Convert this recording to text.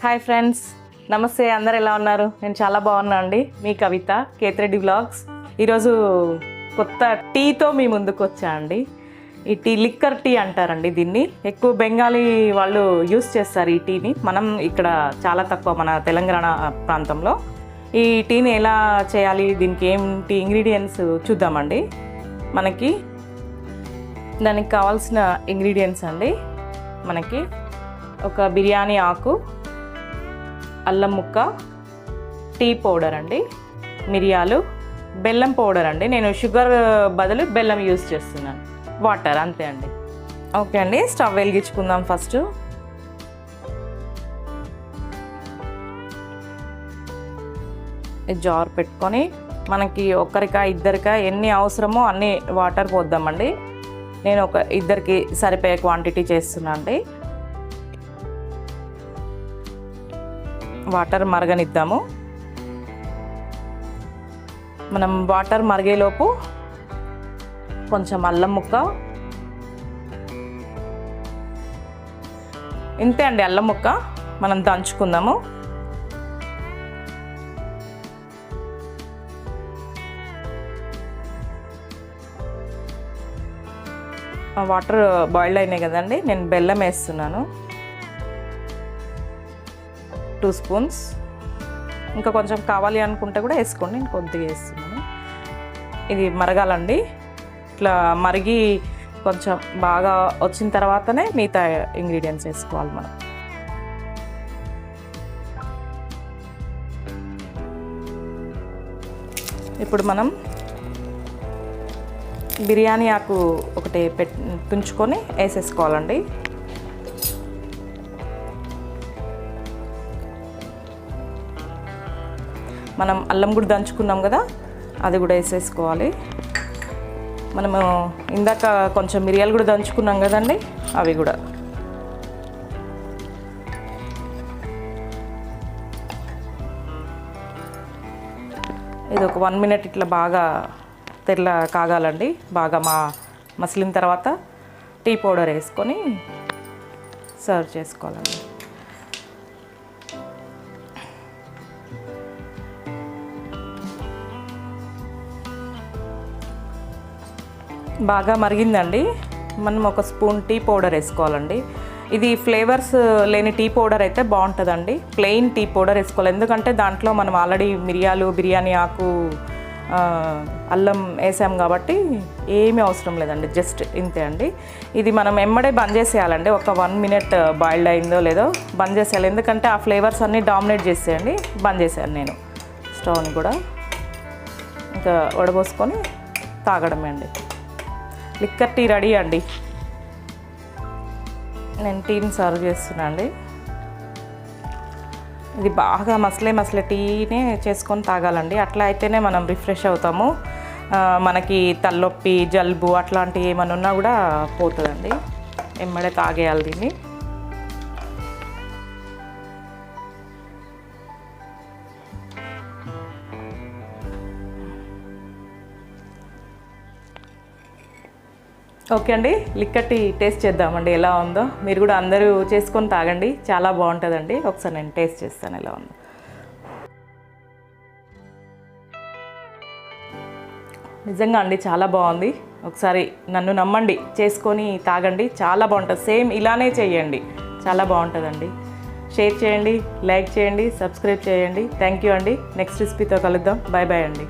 Hi friends. నమస్తే అందరు ఎలా ఉన్నారు? నేను చాలా బాగున్నా అండి. మీ కవిత కేత్రెడ్డి బ్లాగ్స్ ఈరోజు కొత్త టీతో మీ ముందుకు వచ్చా అండి. ఈ టీ లిక్కర్ టీ అంటారండి దీన్ని. ఎక్కువ బెంగాలీ వాళ్ళు యూస్ చేస్తారు ఈ టీని. మనం ఇక్కడ చాలా తక్కువ మన తెలంగాణ ప్రాంతంలో. ఈ టీని ఎలా చేయాలి? దీనికి ఏంటి ఇంగ్రీడియంట్స్ చూద్దామండి. మనకి దానికి కావాల్సిన ఇంగ్రీడియంట్స్ అండి. మనకి ఒక బిర్యానీ ఆకు అల్లం ముక్క టీ పౌడర్ అండి మిరియాలు బెల్లం పౌడర్ అండి. నేను షుగర్ బదులు బెల్లం యూస్ చేస్తున్నాను. వాటర్ అంతే అండి. ఓకే అండి స్టవ్ వెలిగించుకుందాం ఫస్ట్. జార్ పెట్టుకొని మనకి ఒక్కరికా ఇద్దరికా ఎన్ని అవసరమో అన్ని వాటర్ పోద్దామండి. నేను ఒక ఇద్దరికి సరిపోయే క్వాంటిటీ చేస్తున్నా అండి. వాటర్ మరగనిద్దాము. మనం వాటర్ మరిగేలోపు కొంచెం అల్లం ముక్క. ఇంతే అండి అల్లం ముక్క. మనం దంచుకుందాము. వాటర్ బాయిల్ అయినాయి కదండి నేను బెల్లం వేస్తున్నాను. Two spoons. ఇంకా కొంచెం కావాలి అనుకుంటే కూడా వేసుకోండి. నేను కొద్దిగా వేస్తున్నాను. ఇది మరగాలండి. ఇట్లా మరిగి కొంచెం బాగా వచ్చిన తర్వాతనే మిగతా ఇంగ్రీడియంట్స్ వేసుకోవాలి మనం. ఇప్పుడు మనం బిర్యానీ ఆకు ఒకటి పెట్ తుంచుకొని వేసేసుకోవాలండి. మనం అల్లం కూడా దంచుకున్నాం కదా అది కూడా వేసేసుకోవాలి. మనము ఇందాక కొంచెం మిరియాలు కూడా దంచుకున్నాం కదండి అవి కూడా. ఇది ఒక వన్ మినిట్ ఇట్లా బాగా తెల్ల కాగాలండి బాగా మా మసిలిన తర్వాత టీ పౌడర్ వేసుకొని సర్వ్ చేసుకోవాలండి. బాగా మరిగిందండి. మనం ఒక స్పూన్ టీ పౌడర్ వేసుకోవాలండి. ఇది ఫ్లేవర్స్ లేని టీ పౌడర్ అయితే బాగుంటుందండి. ప్లెయిన్ టీ పౌడర్ వేసుకోవాలి. ఎందుకంటే దాంట్లో మనం ఆల్రెడీ మిరియాలు బిర్యానీ ఆకు అల్లం వేసాం కాబట్టి ఏమీ అవసరం లేదండి. జస్ట్ ఇంతే అండి. ఇది మనం ఎమ్మడే బంద్ చేసేయాలండి. ఒక వన్ మినిట్ బాయిల్డ్ అయిందో లేదో బంద్ చేసేయాలి. ఎందుకంటే ఆ ఫ్లేవర్స్ అన్నీ డామినేట్ చేసేయండి. బంద్ చేశాను నేను. స్టవ్ని కూడా ఇంకా వడబోసుకొని తాగడమే అండి. లిక్కర్ టీ రెడీ అండి. నేను టీని సర్వ్ చేస్తున్నా అండి. ఇది బాగా మసలే మసలే టీనే చేసుకొని తాగాలండి. అట్లా అయితేనే మనం రిఫ్రెష్ అవుతాము. మనకి తలనొప్పి జలుబు అట్లాంటివి ఏమైనా ఉన్నా కూడా పోతుందండి. ఎమ్మడే తాగేయాలి దీన్ని. ఓకే అండి లిక్కర్ టీ టేస్ట్ చేద్దామండి ఎలా ఉందో. మీరు కూడా అందరూ చేసుకొని తాగండి చాలా బాగుంటుందండి. ఒకసారి నేను టేస్ట్ చేస్తాను ఎలా ఉందో. నిజంగా అండి చాలా బాగుంది. ఒకసారి నన్ను నమ్మండి చేసుకొని తాగండి చాలా బాగుంటుంది. సేమ్ ఇలానే చేయండి చాలా బాగుంటుందండి. షేర్ చేయండి లైక్ చేయండి సబ్స్క్రైబ్ చేయండి. థ్యాంక్ యూ అండి. నెక్స్ట్ రెసిపీతో కలుద్దాం. బాయ్ బాయ్ అండి.